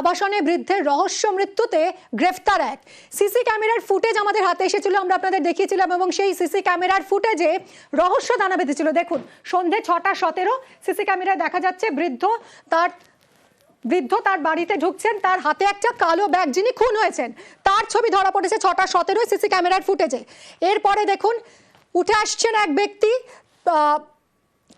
আবাসনে বৃদ্ধের রহস্য মৃত্যুতে গ্রেফতার এক। সিসি ক্যামেরার ফুটেজ আমাদের হাতে এসেছিল, আমরা আপনাদের দেখিয়েছিলাম এবং সেই সিসি ক্যামেরার ফুটেজে রহস্য দানা বেঁধেছিল। দেখুন, সন্ধে ছটা সতেরো, সিসি ক্যামেরায় দেখা যাচ্ছে বৃদ্ধ তার বৃদ্ধ তার বাড়িতে ঢুকছেন, তার হাতে একটা কালো ব্যাগ যিনি খুন হয়েছেন, তার ছবি ধরা পড়েছে ছটা সতেরোই সিসি ক্যামেরার ফুটেজে। এরপরে দেখুন, উঠে আসছেন এক ব্যক্তি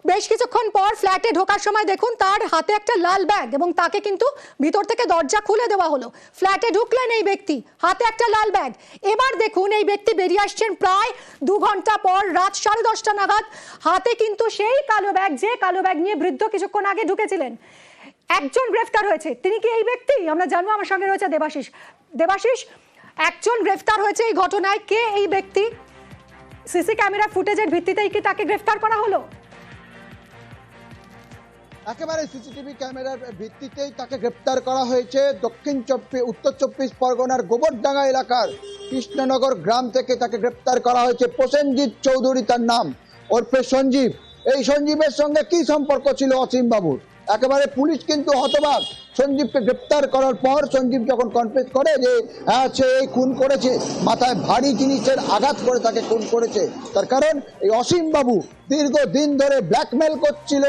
বেশ কিছুক্ষণ পর ফ্ল্যাটে ঢোকার সময় দেখুন তার হাতে একটা লাল ব্যাগ এবং তাকে কিন্তু ভিতর থেকে দরজা খুলে দেওয়া হলো। ফ্ল্যাটে ঢুকলেন এই ব্যক্তি, হাতে একটা লাল ব্যাগ। এবার দেখুন এই ব্যক্তি বেরিয়ে আসছেন প্রায় দু ঘণ্টা পর, রাত সাড়ে দশটা নাগাদ। হাতে কিন্তু সেই কালো ব্যাগ, যে কালো ব্যাগ নিয়ে বৃদ্ধ কিছুক্ষণ আগে ঢুকেছিলেন। একজন গ্রেফতার হয়েছে। তিনি কি এই ব্যক্তি? আমরা জানব, আমার সঙ্গে রয়েছে দেবাশিস। দেবাশিস, একজন গ্রেফতার হয়েছে এই ঘটনায়। কে এই ব্যক্তি? সিসি ক্যামেরা ফুটেজের ভিত্তিতেই কি তাকে গ্রেফতার করা হলো? একেবারে সিসিটিভি ক্যামেরার ভিত্তিতেই তাকে গ্রেপ্তার করা হয়েছে দক্ষিণ চব্বিশ, উত্তর চব্বিশ পরগনার গোবরডাঙ্গা এলাকার কৃষ্ণনগর গ্রাম থেকে তাকে গ্রেপ্তার করা হয়েছে। প্রসেনজিৎ চৌধুরী তার নাম। ওরফে সঞ্জীব। এই সঞ্জীবের সঙ্গে কি সম্পর্ক ছিল অসীম বাবুর একেবারে পুলিশ কিন্তু হতবাক। সঞ্জীবকে গ্রেপ্তার করার পর সঞ্জীব যখন কনফেস করে যে হ্যাঁ সে এই খুন করেছে, মাথায় ভারী জিনিসের আঘাত করে তাকে খুন করেছে। তার কারণ এই অসীম বাবু দীর্ঘদিন ধরে ব্ল্যাকমেল করছিল।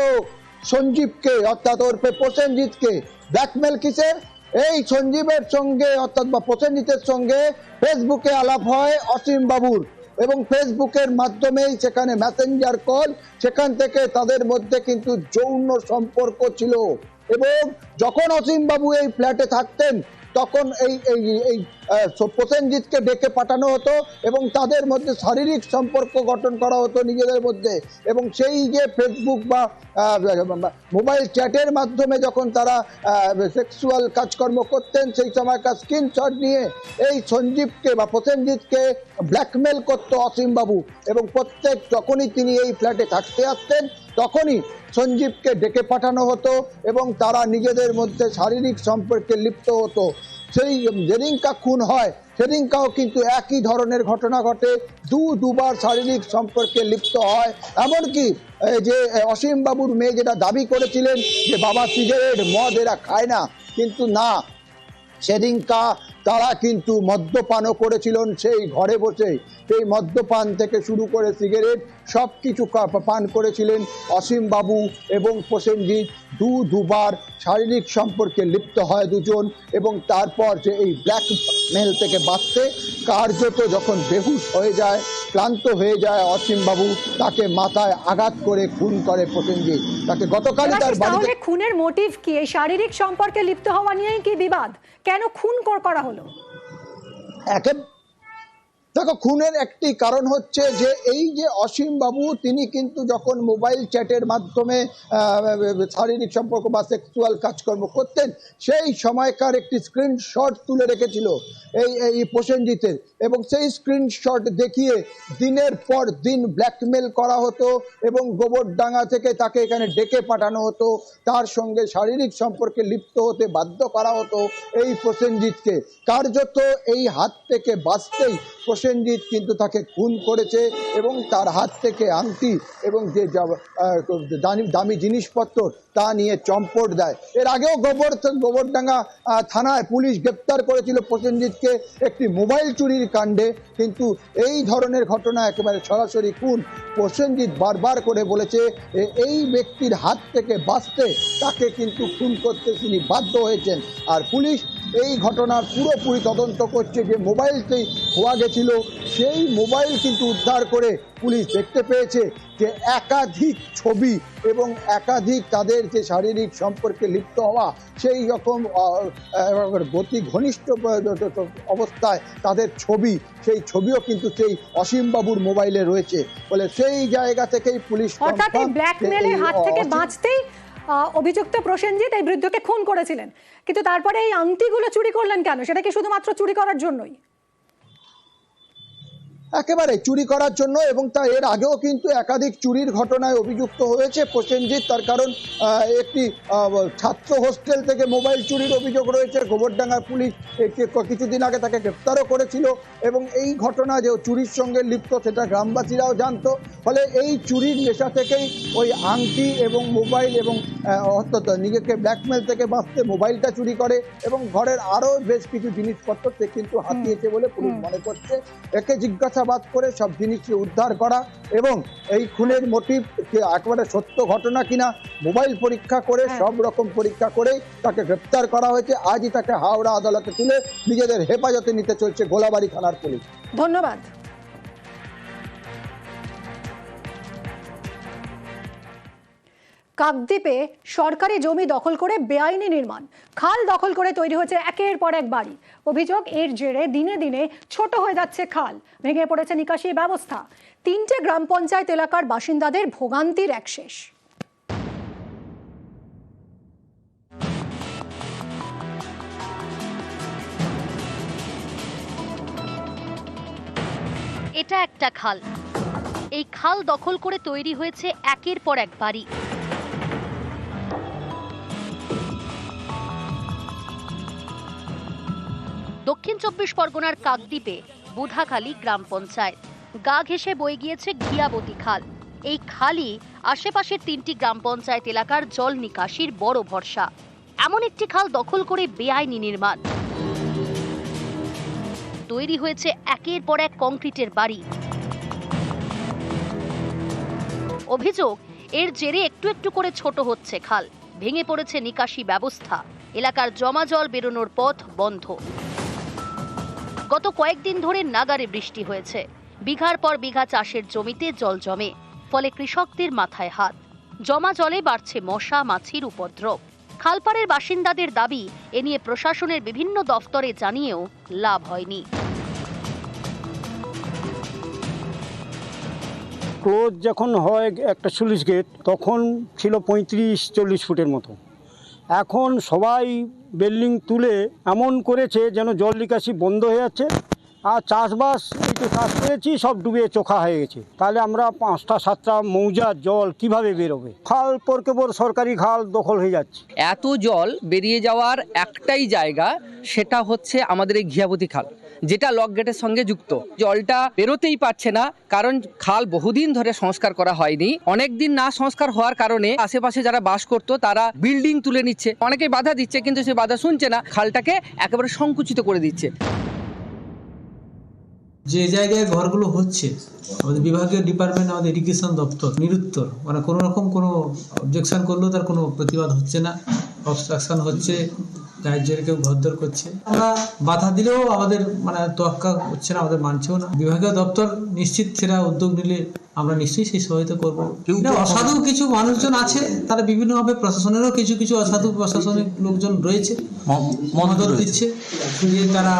সঞ্জীবকে, অর্থাৎ ওরফে প্রসেনজিৎকে ব্ল্যাকমেল কিসের? এই সঞ্জীবের সঙ্গে, অর্থাৎ বা প্রসেনজিতের সঙ্গে ফেসবুকে আলাপ হয় অসীম বাবুর এবং ফেসবুকের মাধ্যমেই সেখানে ম্যাসেঞ্জার কল সেখান থেকে তাদের মধ্যে কিন্তু যৌন সম্পর্ক ছিল এবং যখন অসীম বাবু এই ফ্ল্যাটে থাকতেন তখন এই এই এই প্রসেনজিৎকে ডেকে পাঠানো হতো এবং তাদের মধ্যে শারীরিক সম্পর্ক গঠন করা হতো নিজেদের মধ্যে। এবং সেই যে ফেসবুক বা মোবাইল চ্যাটের মাধ্যমে যখন তারা সেক্সুয়াল কাজকর্ম করতেন, সেই সময়কার স্ক্রিনশট নিয়ে এই সঞ্জীবকে বা প্রসেনজিৎকে ব্ল্যাকমেল করতো অসীমবাবু এবং প্রত্যেক যখনই তিনি এই ফ্ল্যাটে থাকতে আসতেন, তখনই সঞ্জীবকে ডেকে পাঠানো হতো এবং তারা নিজেদের মধ্যে শারীরিক সম্পর্কে লিপ্ত হতো। সেই যেদিনকা খুন হয়, সেদিনকাও কিন্তু একই ধরনের ঘটনা ঘটে। দু দুবার শারীরিক সম্পর্কে লিপ্ত হয়। এমনকি যে অসীম বাবুর মেয়ে যেটা দাবি করেছিলেন যে, বাবা সিগারেট, মদ, এরা খায় না। কিন্তু না, সেদিনকা তারা কিন্তু মদ্যপানও করেছিলেন সেই ঘরে বসে। সেই মদ্যপান থেকে শুরু করে সিগারেট সব কিছু পান করেছিলেন অসীম বাবু এবং প্রসেনজিৎ। দু দুবার শারীরিক সম্পর্কে লিপ্ত হয় দুজন এবং তারপর যে এই ব্ল্যাক মেল থেকে বাঁচতে কার্যত যখন বেহুশ হয়ে যায় ক্লান্ত হয়ে যায় অসীম বাবু তাকে মাথায় আঘাত করে খুন করে প্রসেনজিৎ। তাকে গতকালই তার বাড়িতে খুনের মোটিভ কি? এই শারীরিক সম্পর্কে লিপ্ত হওয়া নিয়েই কি বিবাদ? কেন খুন করা হলো? እላለሁ። দেখো, খুনের একটি কারণ হচ্ছে যে এই যে অসীম বাবু, তিনি কিন্তু যখন মোবাইল চ্যাটের মাধ্যমে শারীরিক সম্পর্ক বা সেক্সুয়াল কাজকর্ম করতেন, সেই সময়কার একটি স্ক্রিনশট তুলে রেখেছিল এই এই প্রসেনজিতের। এবং সেই স্ক্রিনশট দেখিয়ে দিনের পর দিন ব্ল্যাকমেল করা হতো এবং গোবরডাঙ্গা থেকে তাকে এখানে ডেকে পাঠানো হতো। তার সঙ্গে শারীরিক সম্পর্কে লিপ্ত হতে বাধ্য করা হতো এই প্রসেনজিৎকে। কার্যত এই হাত থেকে বাঁচতেই প্রসেনজিৎ কিন্তু তাকে খুন করেছে এবং তার হাত থেকে আংটি এবং যে দামি- দামি জিনিসপত্র তা নিয়ে চম্পট দেয়। এর আগেও গোবর গোবরডাঙ্গা থানায় পুলিশ গ্রেপ্তার করেছিল প্রসেনজিৎকে একটি মোবাইল চুরির কাণ্ডে। কিন্তু এই ধরনের ঘটনা একেবারে সরাসরি খুন প্রসেনজিৎ বারবার করে বলেছে এই ব্যক্তির হাত থেকে বাঁচতে তাকে কিন্তু খুন করতে তিনি বাধ্য হয়েছেন। আর পুলিশ এই ঘটনার পুরোপুরি তদন্ত করছে যে মোবাইলটি খোয়া গেছিল সেই মোবাইল কিন্তু উদ্ধার করে পুলিশ দেখতে পেয়েছে যে একাধিক ছবি এবং একাধিক তাদের যে শারীরিক সম্পর্কে লিপ্ত হওয়া সেই রকম গতি ঘনিষ্ঠ অবস্থায় তাদের ছবি সেই ছবিও কিন্তু সেই অসীম বাবুর মোবাইলে রয়েছে। বলে সেই জায়গা থেকেই পুলিশ ব্ল্যাকমেলের হাত থেকে বাঁচতেই অভিযুক্ত প্রসেনজিৎ এই বৃদ্ধকে খুন করেছিলেন। কিন্তু তারপরে এই আংটিগুলো চুরি করলেন কেন? সেটা কি শুধুমাত্র চুরি করার জন্যই? একেবারে চুরি করার জন্য এবং তা এর আগেও কিন্তু একাধিক চুরির ঘটনায় অভিযুক্ত হয়েছে। প্রসেনজিৎ তার কারণ একটি ছাত্র হোস্টেল থেকে মোবাইল চুরির অভিযোগ রয়েছে। গোবরডাঙ্গার পুলিশ কিছুদিন আগে তাকে গ্রেপ্তারও করেছিল এবং এই ঘটনা যে চুরির সঙ্গে লিপ্ত সেটা গ্রামবাসীরাও জানতো। ফলে এই চুরির নেশা থেকেই ওই আংটি এবং মোবাইল এবং অর্থাৎ নিজেকে ব্ল্যাকমেল থেকে বাঁচতে মোবাইলটা চুরি করে এবং ঘরের আরও বেশ কিছু জিনিসপত্র সে কিন্তু হাতিয়েছে বলে পুলিশ মনে করছে। একে জিজ্ঞাসাবাদ করে সব জিনিসকে উদ্ধার করা এবং এই খুনের মোটিভ একেবারে সত্য ঘটনা কিনা মোবাইল পরীক্ষা করে হ্যাঁ। সব রকম পরীক্ষা করে তাকে গ্রেপ্তার করা হয়েছে। আজই তাকে হাওড়া আদালতে তুলে নিজেদের হেফাজতে নিতে চলছে গোলাবাড়ি থানার পুলিশ। ধন্যবাদ। কাকদ্বীপে সরকারি জমি দখল করে বেআইনি নির্মাণ। খাল দখল করে তৈরি হয়েছে একের পর এক বাড়ি। অভিযোগ, এর জেরে দিনে দিনে ছোট হয়ে যাচ্ছে খাল। ভেঙে পড়েছে নিকাশি ব্যবস্থা। তিনটে গ্রাম পঞ্চায়েত এলাকার বাসিন্দাদের ভোগান্তির এক শেষ। এটা একটা খাল। এই খাল দখল করে তৈরি হয়েছে একের পর এক বাড়ি। দক্ষিণ চব্বিশ পরগনার কাকদ্বীপে বুধাখালী গ্রাম পঞ্চায়েত। গা ঘেঁষে বয়ে গিয়েছে ঘিয়াবতী খাল। এই খালই আশেপাশের তিনটি গ্রাম পঞ্চায়েত এলাকার জল নিকাশির বড় ভরসা। এমন একটি খাল দখল করে বেআইনি নির্মাণ। তৈরি হয়েছে একের পর এক কংক্রিটের বাড়ি। অভিযোগ, এর জেরে একটু একটু করে ছোট হচ্ছে খাল। ভেঙে পড়েছে নিকাশি ব্যবস্থা। এলাকার জমা জল বেরোনোর পথ বন্ধ। গত কয়েকদিন ধরে নাগারে বৃষ্টি হয়েছে। বিঘার পর বিঘা চাষের জমিতে জল জমে, ফলে কৃষকদের মাথায় হাত। জমা জলে বাড়ছে মশা, মাছির উপদ্রব। খালপাড়ের বাসিন্দাদের দাবি, এ নিয়ে প্রশাসনের বিভিন্ন দফতরে জানিয়েও লাভ হয়নি। ক্লোজ যখন হয় একটা চল্লিশ গেট, তখন ছিল পঁয়ত্রিশ, চল্লিশ ফুটের মতো। এখন সবাই বিল্ডিং তুলে এমন করেছে যেন জল নিকাশি বন্ধ হয়ে যাচ্ছে। আর চাষবাস এই চাষ করেছি, সব ডুবে চোখা হয়ে গেছে। তাহলে আমরা পাঁচটা, সাতটা মৌজার জল কীভাবে বেরোবে? খাল পরকেবর সরকারি খাল দখল হয়ে যাচ্ছে। এত জল বেরিয়ে যাওয়ার একটাই জায়গা, সেটা হচ্ছে আমাদের এই ঘিয়াবতী খাল। যেটা লক গেটের সঙ্গে যুক্ত। জলটা বেরোতেই পারছে না, কারণ খাল বহুদিন ধরে সংস্কার করা হয়নি। অনেক দিন না সংস্কার হওয়ার কারণে আশেপাশে যারা বাস করতো, তারা বিল্ডিং তুলে নিচ্ছে। অনেকে বাধা দিচ্ছে, কিন্তু সে বাধা শুনছে না। খালটাকে একেবারে সংকুচিত করে দিচ্ছে। যে জায়গায় ঘরগুলো হচ্ছে, আমাদের বিভাগীয় ডিপার্টমেন্ট আমাদের ইরিগেশন দপ্তর নিরুত্তর। মানে কোনো রকম কোনো অবজেকশন করলেও তার কোনো প্রতিবাদ হচ্ছে না। অবস্ট্রাকশন হচ্ছে। জোরে কেউ ঘরদর করছে। আমরা বাধা দিলেও আমাদের মানে তোয়াক্কা হচ্ছে না আমাদের মানছেও না। বিভাগীয় দপ্তর নিশ্চিত সেটা উদ্যোগ নিলে আমরা নিশ্চয়ই সেই সহায়তা করব। অসাধু কিছু মানুষজন আছে তারা বিভিন্নভাবে প্রশাসনেরও কিছু কিছু অসাধু প্রশাসনিক লোকজন রয়েছে মদত দিচ্ছে দিয়ে তারা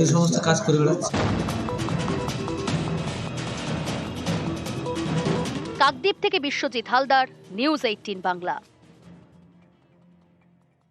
এই সমস্ত কাজ করে বেড়াচ্ছে। কাকদ্বীপ থেকে বিশ্বজিৎ হালদার নিউজ এইটিন বাংলা।